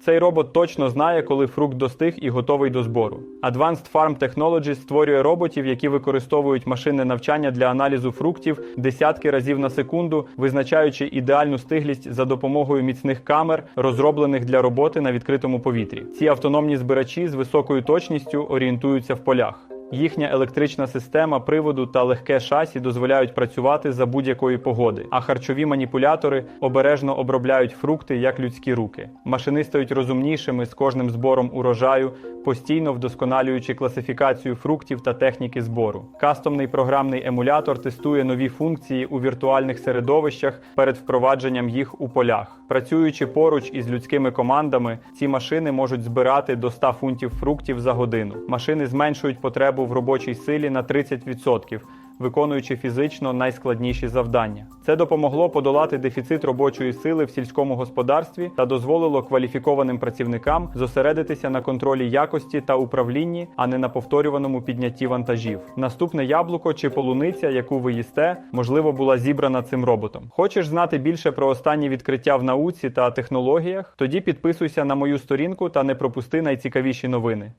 Цей робот точно знає, коли фрукт достиг і готовий до збору. Advanced Farm Technologies створює роботів, які використовують машинне навчання для аналізу фруктів десятки разів на секунду, визначаючи ідеальну стиглість за допомогою міцних камер, розроблених для роботи на відкритому повітрі. Ці автономні збирачі з високою точністю орієнтуються в полях. Їхня електрична система приводу та легке шасі дозволяють працювати за будь-якої погоди, а харчові маніпулятори обережно обробляють фрукти як людські руки. Машини стають розумнішими з кожним збором урожаю, постійно вдосконалюючи класифікацію фруктів та техніки збору. Кастомний програмний емулятор тестує нові функції у віртуальних середовищах перед впровадженням їх у полях. Працюючи поруч із людськими командами, ці машини можуть збирати до 100 фунтів фруктів за годину. Машини зменшують потребу в робочій силі на 30%, виконуючи фізично найскладніші завдання. Це допомогло подолати дефіцит робочої сили в сільському господарстві та дозволило кваліфікованим працівникам зосередитися на контролі якості та управлінні, а не на повторюваному піднятті вантажів. Наступне яблуко чи полуниця, яку ви їсте, можливо, була зібрана цим роботом. Хочеш знати більше про останні відкриття в науці та технологіях? Тоді підписуйся на мою сторінку та не пропусти найцікавіші новини.